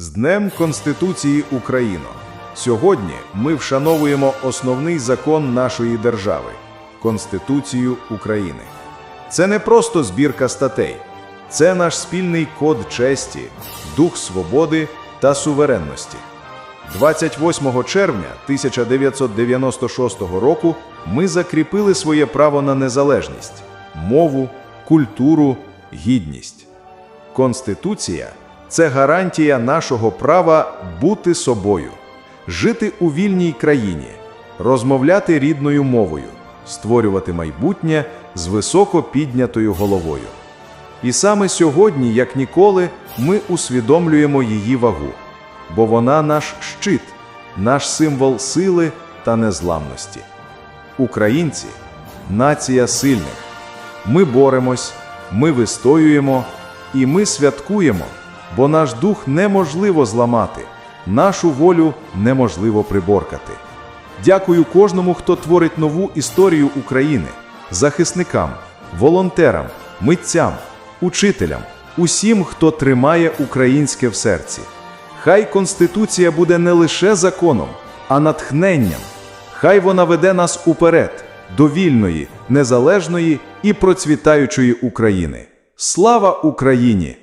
З Днем Конституції України. Сьогодні ми вшановуємо основний закон нашої держави Конституцію України. Це не просто збірка статей, це наш спільний код честі, дух свободи та суверенності. 28 червня 1996 року ми закріпили своє право на незалежність, мову, культуру, гідність. Конституція це гарантія нашого права бути собою, жити у вільній країні, розмовляти рідною мовою, створювати майбутнє з високо піднятою головою. І саме сьогодні, як ніколи, ми усвідомлюємо її вагу, бо вона наш щит, наш символ сили та незламності. Українці нація сильних. Ми боремось, ми вистоюємо і ми святкуємо, бо наш дух неможливо зламати, нашу волю неможливо приборкати. Дякую кожному, хто творить нову історію України, захисникам, волонтерам, митцям, учителям, усім, хто тримає українське в серці. Хай Конституція буде не лише законом, а натхненням. Хай вона веде нас уперед до вільної, незалежної і процвітаючої України. Слава Україні!